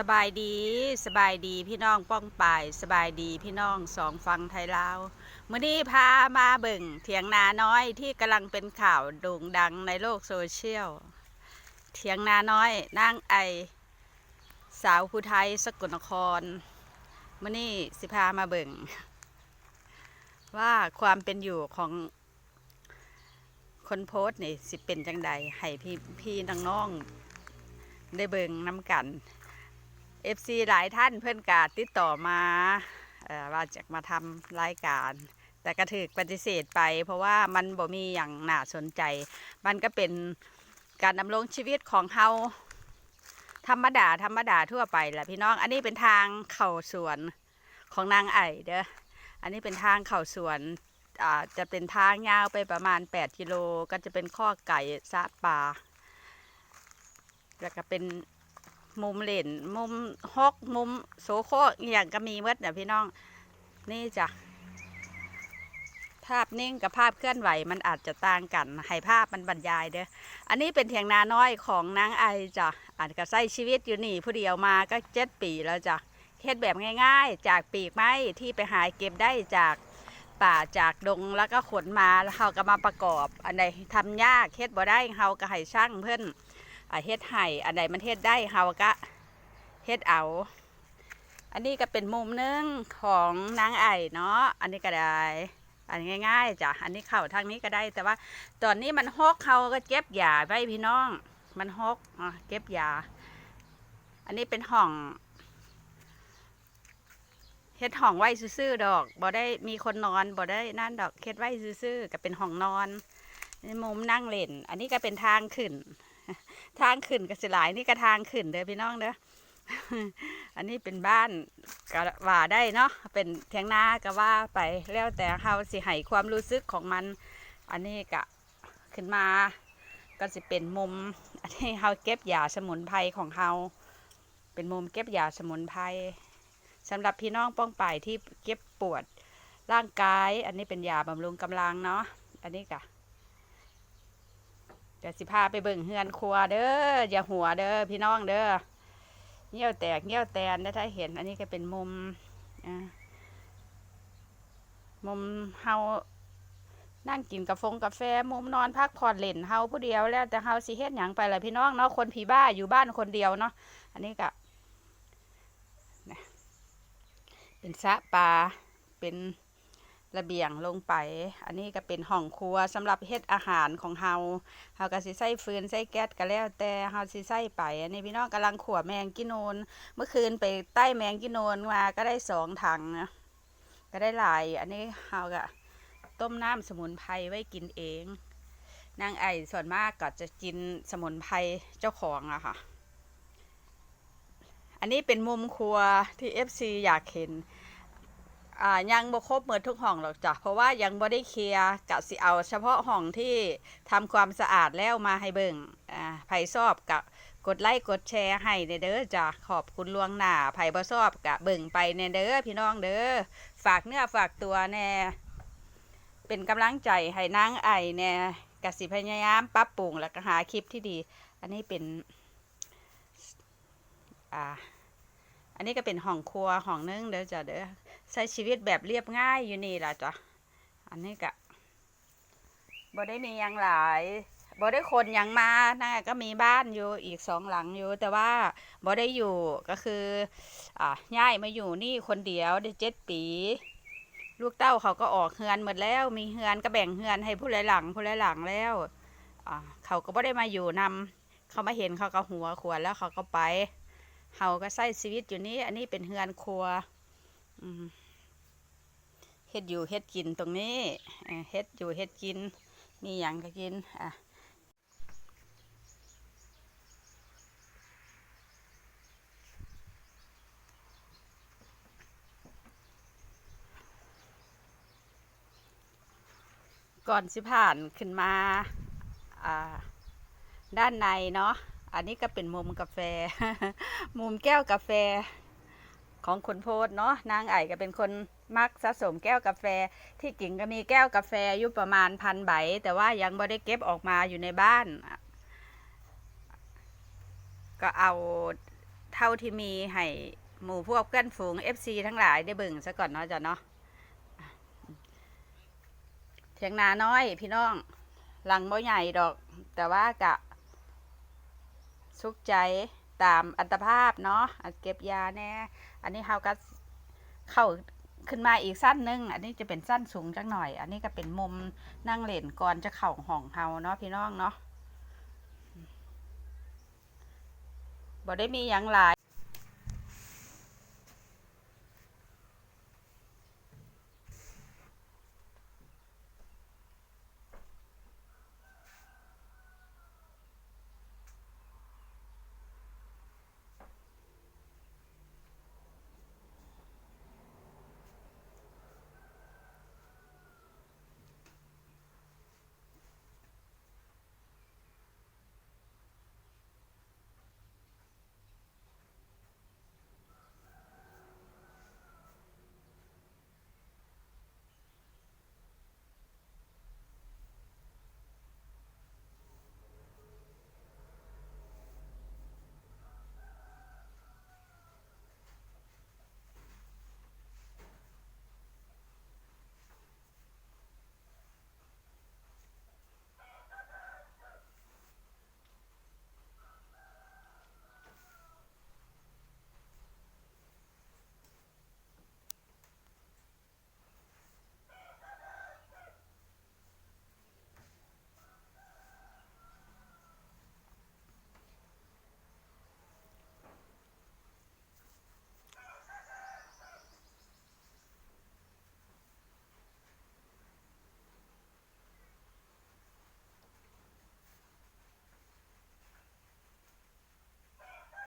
สบายดีสบายดีพี่น้องป้องป่ายสบายดีพี่น้องสองฟังไทยลาวมื้อนี้พามาเบิ่งเถียงนาน้อยที่กำลังเป็นข่าวโด่งดังในโลกโซเชียลเถียงนาน้อยนางไอ สาวผู้ไทยสกลนครมื้อนี้สิพามาเบิ่ง ว่าความเป็นอยู่ของคนโพสต์นี่สิเป็นจังใดให้พี่พี่น้องๆได้เบิ่งน้ำกัน FC หลายท่านเพื่อนกาติดต่อมาเอ่อว่าจะมาทำรายการ แต่กระถึกปฏิเสธไป เพราะว่ามันบ่มีอย่างน่าสนใจ มันก็เป็นการดำรงชีวิตของเฮาธรรมดาธรรมดาทั่วไปแหละพี่น้องอันนี้เป็นทางเข่าสวนของนางไอเด้ออันนี้เป็นทางเข่าสวนจะเป็นทางยาวไปประมาณ 8 กิโล ก็จะเป็นข้อไก่ซะปลาแล้วก็เป็น มุมเล่นมุมฮอกมุมโซโคอหย่างก็มีเมดเนี่ยพี่น้อง นี่จ้ะภาพนิ่งกับภาพเคลื่อนไหวมันอาจจะต่างกันให้ภาพมันบรรยายเด้อ อันนี้เป็นเถียงนาน้อยของนางไอจ้ะอาจจะใช้ชีวิตอยู่นี่ผู้เดียวมาก็เจ็ดปีแล้วจ้ะเฮ็ดแบบง่ายๆ จากปีกไม้ที่ไปหายเก็บได้จากป่าจากดงแล้วก็ขนมาแล้วเขาก็มาประกอบ อันใดทำยากเฮ็ดบ่ได้เขาก็ให้ช่างเพื่อน เฮ็ดไห่อันใดมันเฮ็ดได้เฮาก็เฮ็ดเอา อันนี้ก็เป็นมุมหนึงของนางไอ่เนาะอันนี้ก็ได้อันง่ายๆจ้ะอันนี้เข้าทางนี้ก็ได้ แต่ว่าตอนนี้มันฮกเขาก็เก็บยาไว้พี่น้อง มันฮกอะเก็บยาอันนี้เป็นห้องเฮ็ดห้องไว้ซื่อๆดอกบ่ได้มีคนนอนบ่ได้นั่นดอกเฮ็ดไว้ซื่อๆก็เป็นห้องนอนนี่มุมนั่งเล่น อันนี้ก็เป็นทางขึ้น ทางขึ้นก็สิหลายนี่ก็ทางขึ้นเด้อพี่น้องเด้ออันนี้เป็นบ้านก็ว่าได้เนาะเป็นเทียงนาก็ว่าไปแล้วแต่เฮาสิให้ความรู้สึกของมัน อันนี้ก็ขึ้นมาก็สิเป็นมุมอันนี้เฮาเก็บยาสมุนไพรของเฮาเป็นมุมเก็บยาสมุนไพรสำหรับพี่น้องป้องป่ายที่เก็บปวดร่างกาย อันนี้เป็นยาบำรุงกำลังเนาะอันนี้ก็ ดี๋ยวสิพาไปเบิ่งเฮือนครัวเด้ออย่าหัวเด้อพี่น้องเด้อเงี้ยวแตกเงี้ยวแตนนะถ้าเห็น อันนี้ก็เป็นมุมมุมเฮานั่งกินกาแฟกาแฟมุมนอนพักผ่อนเล่นเฮาผู้เดียวแล้วแต่เฮาสิเฮ็ดหยังไปล่ะพี่น้องเนาะคนผีบ้าอยู่บ้านคนเดียวเนาะอันนี้ก็นะเป็นสะปลาเป็น ระเบียงลงไป อันนี้ก็เป็นห้องครัวสำหรับเฮ็ดอาหารของเฮาเฮาก็สิใส่ฟืนใส่แก๊สก็แล้วแต่เฮาสิใส่ไป อันนี้พี่น้องกำลังขัวแมงกิโนน เมื่อคืนไปใต้แมงกิโนนมาก็ได้สองถังนะก็ได้หลาย อันนี้เฮาก็ต้มน้ำสมุนไพรไว้กินเอง นางไอส่วนมากก็จะกินสมุนไพรเจ้าของอะค่ะ อันนี้เป็นมุมครัวที่ FC อยากเห็น อ่ายังบ่ครบหมดทุกห้องหรอกจ้ะเพราะว่ายังบ่ได้เคลียร์กะสิเอา เฉพาะห้องที่ทำความสะอาดแล้วมาให้เบิ่งอ่าไผชอบกะกดไลค์กดแชร์ให้เด้อจ้ะขอบคุณล่วงหน้าไผบ่ชอบกะเบิ่งไปแน่เด้อพี่น้องเด้อฝากเนื้อฝากตัวแน่เป็นกำลังใจให้นางไอแน่กะสิพยายามปรับปรุงแล้วก็หาคลิปที่ดี อันนี้เป็น อ่า อันนี้ก็เป็นห้องครัวห้องนึงเด้อจ้ะเด้อ ใช้ชีวิตแบบเรียบง่ายอยู่นี่ล่ะจ้ะอันนี้ก็บ่ได้มีหยังหลายบ่ได้คนยังมานะก็มีบ้านอยู่อีกสองหลังอยู่ แต่ว่าบ่ได้อยู่ก็คืออ่าย้ายมาอยู่นี่คนเดียวได้เจ็ดปี ลูกเต้าเขาก็ออกเฮือนหมดแล้ว มีเฮือนก็แบ่งเฮือนให้ผู้หลายหลังผู้หลายหลังแล้วอ่าเขาก็บ่ได้มาอยู่นำเขามาเห็นเขาก็หัวขวดแล้วเขาก็ไปเขาก็ใช้ชีวิตอยู่นี่อันนี้เป็นเฮือนครัว อืม เฮ็ดอยู่เฮ็ดกินตรงนี้เฮ็ดอยู่เฮ็ดกิน มีหยังก็กินอะก่อนสิผ่านขึ้นมาอ่าด้านในเนาะ อันนี้ก็เป็นมุมกาแฟ มุมแก้วกาแฟ ของคนโพสเนาะนางไอ่ก็เป็นคนมักสะสมแก้วกาแฟ ที่กิ่งก็มีแก้วกาแฟอยู่ประมาณพันใบ แต่ว่ายังไม่ได้เก็บออกมาอยู่ในบ้าน ก็เอาเท่าที่มีให้หมู่พวกเพื่อนฝูง FC ทั้งหลายได้เบิ่งซะก่อนเนาะจ้ะเนาะเถียงนาน้อย พี่น้องหลังบ่ใหญ่ดอก แต่ว่ากะสุขใจตามอัตภาพเนาะอะเก็บยาแน่ อันนี้เขาก็เข้าขึ้นมาอีกสั้นหนึง อันนี้จะเป็นสั้นสูงจังหน่อย อันนี้ก็เป็นมุมนั่งเล่นก่อนจะเข่าห้องเฮาเนาะพี่น้องเนาะบ่ได้มีอย่างหลาย